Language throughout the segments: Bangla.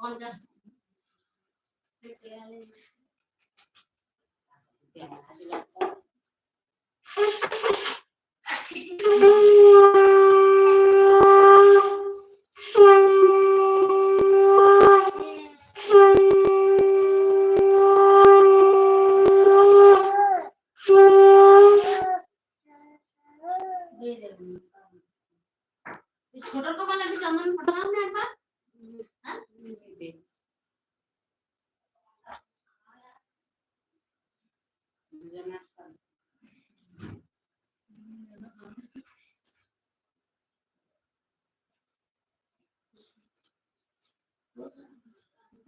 পঞ্চাশ ছোট টোকা লাগছে চন্দন ফটো দাও না একবার হ্যাঁ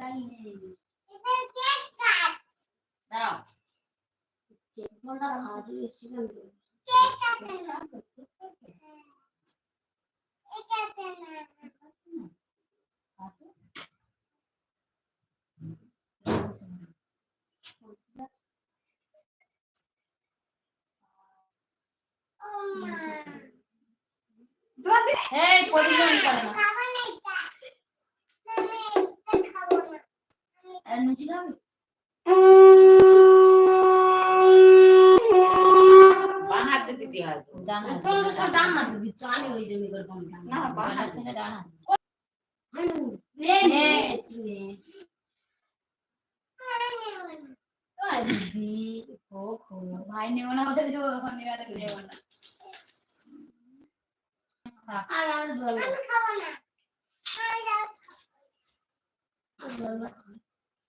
তাই নেই দাঁড়াও চেকবলটা না খাবে না। নে নে নে। খো, ভাই নেও না ওদের না। আর আর জল দাও। আর জল দাও।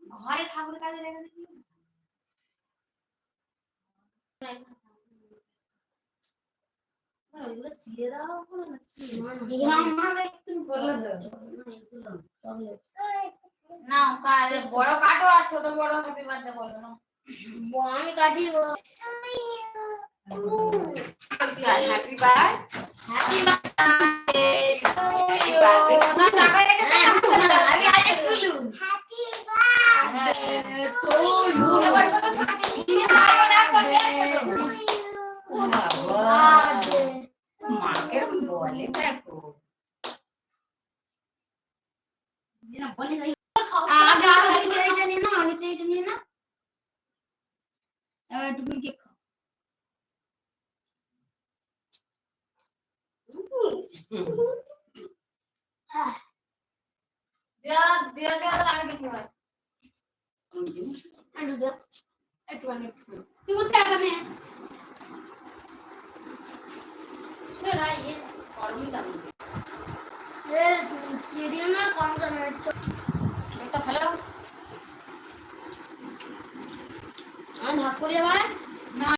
ঘরে ঠাকুর কাজে দিবি ওইগুলো ছিঁড়ে দেওয়া হলো না বড় কাটো আর ছোট বড় হ্যাপি বার্থডে বলো না। আমি কাটি বলতে হয়, happy birthday, happy birthday to happy you दिया दिया क्या आगे कितनी बार अंडू दिया एट वन एट तू वो क्या करने है तो रहा ये और भी चलूँगी ये चिड़िया ना कौन सा मैच